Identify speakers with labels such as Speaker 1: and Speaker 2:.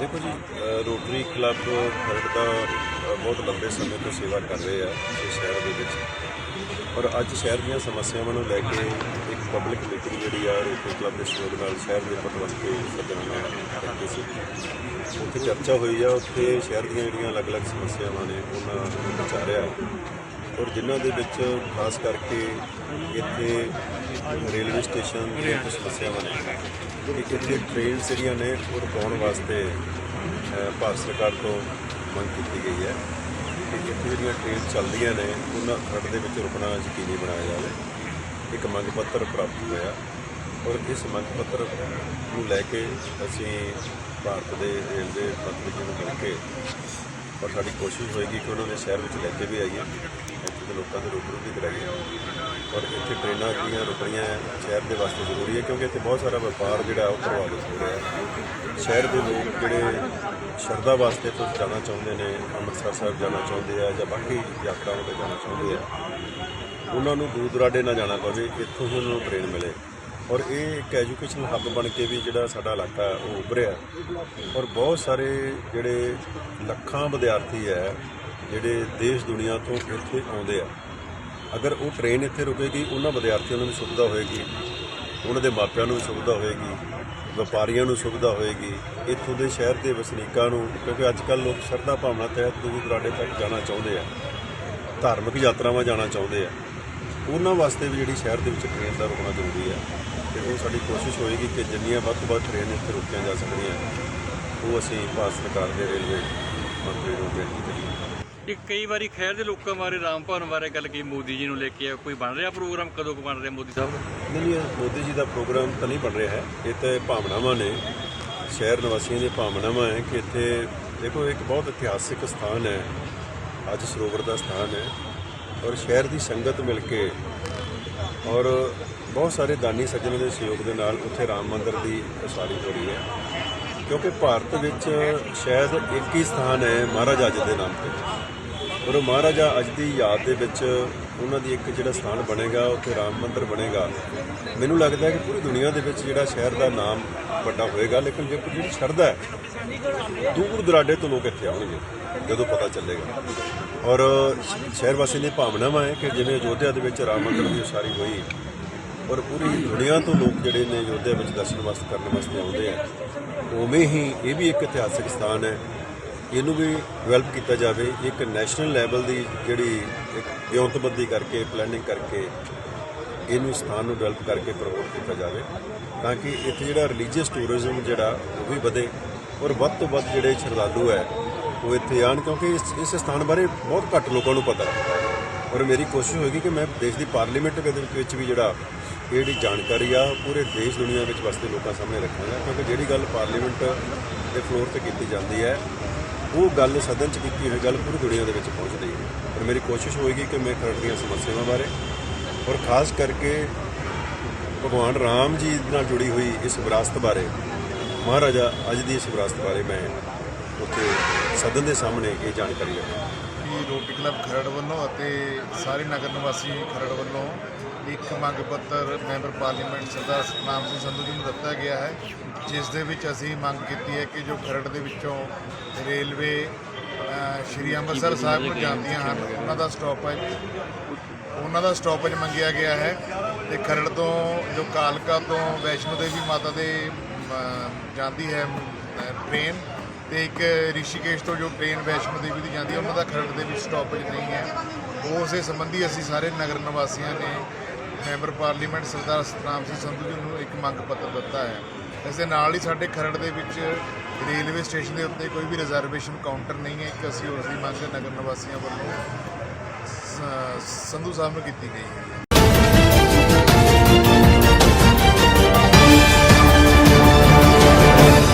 Speaker 1: ਦੇਖੋ ਜੀ rotary club Kharar ਦਾ ਬਹੁਤ ਲੰਬੇ ਸਮੇਂ ਤੋਂ ਸੇਵਾ ਕਰ ਰਹੇ ਆ ਇਸ ਸ਼ਹਿਰ ਦੇ ਵਿੱਚ। ਔਰ ਅੱਜ ਸ਼ਹਿਰ ਦੀਆਂ ਸਮੱਸਿਆਵਾਂ ਨੂੰ ਲੈ ਕੇ ਇੱਕ ਪਬਲਿਕ ਮੀਟਿੰਗ ਜਿਹੜੀ ਆ ਰੋਟਰੀ ਕਲੱਬ ਦੇ ਸਹਿਯੋਗ ਨਾਲ ਸ਼ਹਿਰ ਦੇ ਪਟਵੰਤੇ ਸੱਜਣਾਂ ਨਾਲ ਕੀਤੀ ਸੀ। ਉੱਥੇ ਚਰਚਾ ਹੋਈ ਆ, ਉੱਥੇ ਸ਼ਹਿਰ ਦੀਆਂ ਜਿਹੜੀਆਂ ਅਲੱਗ-ਅਲੱਗ ਸਮੱਸਿਆਵਾਂ ਨੇ, ਉਹਨਾਂ ਨੂੰ ਵਿਚਾਰਿਆ। ਔਰ ਜਿਨ੍ਹਾਂ ਦੇ ਵਿੱਚ ਖਾਸ ਕਰਕੇ ਇੱਥੇ ਰੇਲਵੇ ਸਟੇਸ਼ਨ ਦੀਆਂ ਕੁਝ ਸਮੱਸਿਆਵਾਂ ਨੇ ਕਿ ਇੱਥੇ ਟ੍ਰੇਨ ਜਿਹੜੀਆਂ ਨੇ ਉਹ ਰੁਕਾਉਣ ਵਾਸਤੇ ਭਾਰਤ ਸਰਕਾਰ ਤੋਂ ਮੰਗ ਕੀਤੀ ਗਈ ਹੈ ਕਿ ਜਿੱਥੇ ਜਿਹੜੀਆਂ ਟ੍ਰੇਨ ਚੱਲਦੀਆਂ ਨੇ, ਉਹਨਾਂ ਖੱਡ ਦੇ ਵਿੱਚ ਰੁਕਣਾ ਯਕੀਨੀ ਬਣਾਇਆ ਜਾਵੇ। ਇੱਕ ਮੰਗ ਪੱਤਰ ਪ੍ਰਾਪਤ ਹੋਇਆ, ਔਰ ਇਸ ਮੰਗ ਪੱਤਰ ਨੂੰ ਲੈ ਕੇ ਅਸੀਂ ਭਾਰਤ ਦੇ ਰੇਲਵੇ ਮੰਤਰੀ ਜੀ ਨੂੰ ਮਿਲ ਕੇ, ਔਰ ਸਾਡੀ ਕੋਸ਼ਿਸ਼ ਹੋਏਗੀ ਕਿ ਉਹਨਾਂ ਨੇ ਸ਼ਹਿਰ ਵਿੱਚ ਲੈ ਕੇ ਵੀ ਆਈਏ। ਲੋਕਾਂ ਦੇ ਰੂਬਰੂ ਵੀ ਕਰਾਈਏ ਔਰ ਇੱਥੇ ਟ੍ਰੇਨਾਂ ਜਿਹੜੀਆਂ ਰੁਕਣੀਆਂ ਹੈ, ਸ਼ਹਿਰ ਦੇ ਵਾਸਤੇ ਜ਼ਰੂਰੀ ਹੈ ਕਿਉਂਕਿ ਇੱਥੇ ਬਹੁਤ ਸਾਰਾ ਵਪਾਰ ਜਿਹੜਾ ਉਹ ਪ੍ਰਭਾਵਿਤ ਹੋ ਰਿਹਾ ਹੈ। ਸ਼ਹਿਰ ਦੇ ਲੋਕ ਜਿਹੜੇ ਸ਼ਰਧਾ ਵਾਸਤੇ ਤੋਂ ਜਾਣਾ ਚਾਹੁੰਦੇ ਨੇ ਅੰਮ੍ਰਿਤਸਰ ਸਾਹਿਬ ਜਾਣਾ ਚਾਹੁੰਦੇ ਆ ਜਾਂ ਬਾਕੀ ਯਾਤਰਾਵਾਂ ਤੇ ਜਾਣਾ ਚਾਹੁੰਦੇ ਆ ਉਹਨਾਂ ਨੂੰ ਦੂਰ ਦੁਰਾਡੇ ਨਾ ਜਾਣਾ ਪਵੇ ਇੱਥੋਂ ਹੀ ਉਹਨਾਂ ਨੂੰ ਟ੍ਰੇਨ ਮਿਲੇ। ਔਰ ਇਹ ਇੱਕ ਐਜੂਕੇਸ਼ਨ ਹੱਬ ਬਣ ਕੇ ਵੀ ਜਿਹੜਾ ਸਾਡਾ ਇਲਾਕਾ ਉਹ ਉੱਭਰਿਆ। ਔਰ ਬਹੁਤ ਸਾਰੇ ਜਿਹੜੇ ਲੱਖਾਂ ਵਿਦਿਆਰਥੀ ਹੈ ਜਿਹੜੇ ਦੇਸ਼ ਦੁਨੀਆ ਤੋਂ ਇੱਥੇ ਆਉਂਦੇ ਆ, ਅਗਰ ਉਹ ਟ੍ਰੇਨ ਇੱਥੇ ਰੁਕੇਗੀ, ਉਹਨਾਂ ਵਿਦਿਆਰਥੀਆਂ ਨੂੰ ਵੀ ਸੁਵਿਧਾ ਹੋਏਗੀ, ਉਹਨਾਂ ਦੇ ਮਾਪਿਆਂ ਨੂੰ ਵੀ ਸੁਵਿਧਾ ਹੋਏਗੀ, ਵਪਾਰੀਆਂ ਨੂੰ ਸੁਵਿਧਾ ਹੋਏਗੀ, ਇੱਥੋਂ ਦੇ ਸ਼ਹਿਰ ਦੇ ਵਸਨੀਕਾਂ ਨੂੰ, ਕਿਉਂਕਿ ਅੱਜ ਕੱਲ੍ਹ ਲੋਕ ਸ਼ਰਧਾ ਭਾਵਨਾ ਤਹਿਤ ਦੂਰ ਦੁਰਾਡੇ ਤੱਕ ਜਾਣਾ ਚਾਹੁੰਦੇ ਆ, ਧਾਰਮਿਕ ਯਾਤਰਾਵਾਂ ਜਾਣਾ ਚਾਹੁੰਦੇ ਆ, ਉਹਨਾਂ ਵਾਸਤੇ ਵੀ ਜਿਹੜੀ ਸ਼ਹਿਰ ਦੇ ਵਿੱਚ ਟ੍ਰੇਨ ਦਾ ਰੁਕਣਾ ਜ਼ਰੂਰੀ ਆ। ਤੇ ਉਹ ਸਾਡੀ ਕੋਸ਼ਿਸ਼ ਹੋਏਗੀ ਕਿ ਜਿੰਨੀਆਂ ਵੱਧ ਤੋਂ ਵੱਧ ਟ੍ਰੇਨ ਇੱਥੇ ਰੁਕੀਆਂ ਜਾ ਸਕਦੀਆਂ, ਉਹ ਅਸੀਂ ਭਾਰਤ ਸਰਕਾਰ ਦੇ ਰੇਲਵੇ ਮੰਤਰੀ ਨੂੰ ਬੇਨਤੀ ਕਰੀਏ।
Speaker 2: ਇੱਕ ਕਈ ਵਾਰੀ ਖੈਰ ਦੇ ਲੋਕਾਂ ਬਾਰੇ ਰਾਮ ਭਵਨ ਬਾਰੇ ਗੱਲ ਕੀ ਮੋਦੀ ਜੀ ਨੂੰ ਲੈ ਕੇ ਕੋਈ ਬਣ ਰਿਹਾ ਪ੍ਰੋਗਰਾਮ? ਕਦੋਂ ਕੁ ਬਣ ਰਿਹਾ ਮੋਦੀ ਸਾਹਿਬ? ਦਾ
Speaker 1: ਨਹੀਂ ਮੋਦੀ ਜੀ ਦਾ ਪ੍ਰੋਗਰਾਮ ਤਾਂ ਨਹੀਂ ਬਣ ਰਿਹਾ ਹੈ। ਇਹ ਤਾਂ ਭਾਵਨਾਵਾਂ ਨੇ। ਸ਼ਹਿਰ ਨਿਵਾਸੀਆਂ ਦੀਆਂ ਭਾਵਨਾਵਾਂ ਹੈ ਕਿ ਇੱਥੇ ਦੇਖੋ, ਇੱਕ ਬਹੁਤ ਇਤਿਹਾਸਿਕ ਸਥਾਨ ਹੈ। ਅੱਜ ਸਰੋਵਰ ਦਾ ਸਥਾਨ ਹੈ। ਔਰ ਸ਼ਹਿਰ ਦੀ ਸੰਗਤ ਮਿਲ ਕੇ ਔਰ ਬਹੁਤ ਸਾਰੇ ਦਾਨੀ ਸੱਜਣਾਂ ਦੇ ਸਹਿਯੋਗ ਦੇ ਨਾਲ ਉੱਥੇ ਰਾਮ ਮੰਦਿਰ ਦੀ ਉਸਾਰੀ ਹੋ ਰਹੀ ਹੈ। ਕਿਉਂਕਿ ਭਾਰਤ ਵਿੱਚ ਸ਼ਾਇਦ ਇੱਕ ਹੀ ਸਥਾਨ ਹੈ ਮਹਾਰਾਜਾ ਅਜ ਦੇ ਨਾਮ ਤੇ। ਔਰ ਉਹ ਮਹਾਰਾਜਾ ਅੱਜ ਦੀ ਯਾਦ ਦੇ ਵਿੱਚ ਉਹਨਾਂ ਦੀ ਇੱਕ ਜਿਹੜਾ ਸਥਾਨ ਬਣੇਗਾ, ਉੱਥੇ ਰਾਮ ਮੰਦਿਰ ਬਣੇਗਾ। ਮੈਨੂੰ ਲੱਗਦਾ ਹੈ ਕਿ ਪੂਰੀ ਦੁਨੀਆ ਦੇ ਵਿੱਚ ਜਿਹੜਾ ਸ਼ਹਿਰ ਦਾ ਨਾਮ ਵੱਡਾ ਹੋਏਗਾ, ਲੇਕਿਨ ਜੇ ਜਿਹੜੀ ਸ਼ਰਧਾ ਹੈ, ਦੂਰ ਦੁਰਾਡੇ ਤੋਂ ਲੋਕ ਇੱਥੇ ਆਉਣਗੇ, ਜਦੋਂ ਪਤਾ ਚੱਲੇਗਾ। ਔਰ ਸ਼ਹਿਰ ਵਾਸੀ ਦੀ ਭਾਵਨਾਵਾਂ ਹੈ ਕਿ ਜਿਵੇਂ ਅਯੋਧਿਆ ਦੇ ਵਿੱਚ ਰਾਮ ਮੰਦਿਰ ਦੀ ਉਸਾਰੀ ਹੋਈ, ਔਰ ਪੂਰੀ ਦੁਨੀਆ ਤੋਂ ਲੋਕ ਜਿਹੜੇ ਨੇ ਅਯੋਧਿਆ ਵਿੱਚ ਦਰਸ਼ਨ ਵਾਸਤੇ ਕਰਨ ਵਾਸਤੇ ਆਉਂਦੇ ਆ, ਉਵੇਂ ਹੀ ਇਹ ਵੀ ਇੱਕ ਇਤਿਹਾਸਿਕ ਸਥਾਨ ਹੈ। ਇਹਨੂੰ ਵੀ ਡਿਵੈਲਪ ਕੀਤਾ ਜਾਵੇ, ਇੱਕ ਨੈਸ਼ਨਲ ਲੈਵਲ ਦੀ ਜਿਹੜੀ ਇੱਕ ਵਿਉਂਤਬੰਦੀ ਕਰਕੇ ਪਲੈਨਿੰਗ ਕਰਕੇ ਇਹਨੂੰ ਸਥਾਨ ਨੂੰ ਡਿਵੈਲਪ ਕਰਕੇ ਪ੍ਰਮੋਟ ਕੀਤਾ ਜਾਵੇ, ਤਾਂ ਕਿ ਇੱਥੇ ਜਿਹੜਾ ਰਿਲੀਜੀਅਸ ਟੂਰਿਜ਼ਮ ਜਿਹੜਾ, ਉਹ ਵੀ ਵਧੇ ਔਰ ਵੱਧ ਤੋਂ ਵੱਧ ਜਿਹੜੇ ਸ਼ਰਧਾਲੂ ਹੈ, ਉਹ ਇੱਥੇ ਆਣ ਕਿਉਂਕਿ ਇਸ ਇਸ ਸਥਾਨ ਬਾਰੇ ਬਹੁਤ ਘੱਟ ਲੋਕਾਂ ਨੂੰ ਪਤਾ ਹੈ। ਔਰ ਮੇਰੀ ਕੋਸ਼ਿਸ਼ ਹੋਏਗੀ ਕਿ ਮੈਂ ਦੇਸ਼ ਦੀ ਪਾਰਲੀਮੈਂਟ ਦੇ ਵਿੱਚ ਵੀ ਜਿਹੜਾ ਇਹ ਜਿਹੜੀ ਜਾਣਕਾਰੀ ਆ, ਪੂਰੇ ਦੇਸ਼ ਦੁਨੀਆ ਵਿੱਚ ਵਸਦੇ ਲੋਕਾਂ ਸਾਹਮਣੇ ਰੱਖਾਂਗਾ, ਕਿਉਂਕਿ ਜਿਹੜੀ ਗੱਲ ਪਾਰਲੀਮੈਂਟ ਦੇ ਫਲੋਰ ਤੇ ਕੀਤੀ ਜਾਂਦੀ ਹੈ ਉਹ ਗੱਲ ਸਦਨ ਚ ਕੀਤੀ ਹੋਈ ਗੱਲ ਪੂਰੀ ਦੁਨੀਆ ਦੇ ਵਿੱਚ ਪਹੁੰਚਦੀ ਹੈ ਔਰ ਮੇਰੀ ਕੋਸ਼ਿਸ਼ ਹੋਏਗੀ ਕਿ ਮੈਂ ਖਰੜ ਦੀਆਂ ਸਮੱਸਿਆਵਾਂ ਬਾਰੇ ਔਰ ਖਾਸ ਕਰਕੇ ਭਗਵਾਨ ਰਾਮ ਜੀ ਨਾਲ ਜੁੜੀ ਹੋਈ ਇਸ ਵਿਰਾਸਤ ਬਾਰੇ, ਮਹਾਰਾਜਾ ਅੱਜ ਦੀ ਇਸ ਵਿਰਾਸਤ ਬਾਰੇ ਮੈਂ ਉੱਥੇ ਸਦਨ ਦੇ ਸਾਹਮਣੇ ਇਹ ਜਾਣਕਾਰੀ ਰੱਖਾਂ
Speaker 3: ਕਿ ਰੋਟੀ ਕਲੱਬ ਖਰੜ ਵੱਲੋਂ ਅਤੇ ਸਾਰੇ ਨਗਰ ਨਿਵਾਸੀ ਖਰੜ ਵੱਲੋਂ ਇੱਕ ਮੰਗ ਪੱਤਰ ਮੈਂਬਰ ਪਾਰਲੀਮੈਂਟ ਸਰਦਾਰ ਸਤਨਾਮ ਸਿੰਘ ਸੰਧੂ ਜੀ ਨੂੰ ਦਿੱਤਾ ਗਿਆ ਹੈ, ਜਿਸ ਦੇ ਵਿੱਚ ਅਸੀਂ ਮੰਗ ਕੀਤੀ ਹੈ ਕਿ ਜੋ ਖਰੜ ਦੇ ਵਿੱਚੋਂ ਰੇਲਵੇ ਸ਼੍ਰੀ ਅੰਮ੍ਰਿਤਸਰ ਸਾਹਿਬ ਨੂੰ ਜਾਂਦੀਆਂ ਹਨ, ਉਹਨਾਂ ਦਾ ਸਟਾਪੇਜ ਉਹਨਾਂ ਦਾ ਸਟਾਪੇਜ ਮੰਗਿਆ ਗਿਆ ਹੈ ਤੇ ਖਰੜ ਤੋਂ ਜੋ ਕਾਲਕਾ ਤੋਂ ਵੈਸ਼ਨੋ ਦੇਵੀ ਮਾਤਾ ਦੇ ਜਾਂਦੀ ਹੈ ਟ੍ਰੇਨ ਤੇ ਇੱਕ ਰਿਸ਼ੀਕੇਸ਼ ਤੋਂ ਜੋ ਟ੍ਰੇਨ ਵੈਸ਼ਨੋ ਦੇਵੀ ਦੀ ਜਾਂਦੀ ਹੈ, ਉਹਨਾਂ ਦਾ ਖਰੜ ਦੇ ਵਿੱਚ ਸਟਾਪੇਜ ਨਹੀਂ ਹੈ। ਉਸੇ ਸੰਬੰਧੀ ਅਸੀਂ ਸਾਰੇ ਨਗਰ ਨਿਵਾਸੀਆਂ ਨੇ ਮੈਂਬਰ ਪਾਰਲੀਮੈਂਟ ਸਰਦਾਰ ਸਤਨਾਮ ਸਿੰਘ ਸੰਧੂ ਜੀ ਨੂੰ ਇੱਕ ਮੰਗ ਪੱਤਰ ਦਿੱਤਾ ਹੈ। ਇਸ ਦੇ ਨਾਲ ਹੀ ਸਾਡੇ ਖਰੜ ਦੇ ਵਿੱਚ ਰੇਲਵੇ ਸਟੇਸ਼ਨ ਦੇ ਉੱਤੇ ਕੋਈ ਵੀ ਰਿਜ਼ਰਵੇਸ਼ਨ ਕਾਊਂਟਰ ਨਹੀਂ ਹੈ, ਇੱਕ ਅਸੀਂ ਉਸ ਦੀ ਮੰਗ ਨਗਰ ਨਿਵਾਸੀਆਂ ਵੱਲੋਂ ਸ- ਸੰਧੂ ਸਾਹਿਬ ਨੂੰ ਕੀਤੀ ਗਈ ਹੈ।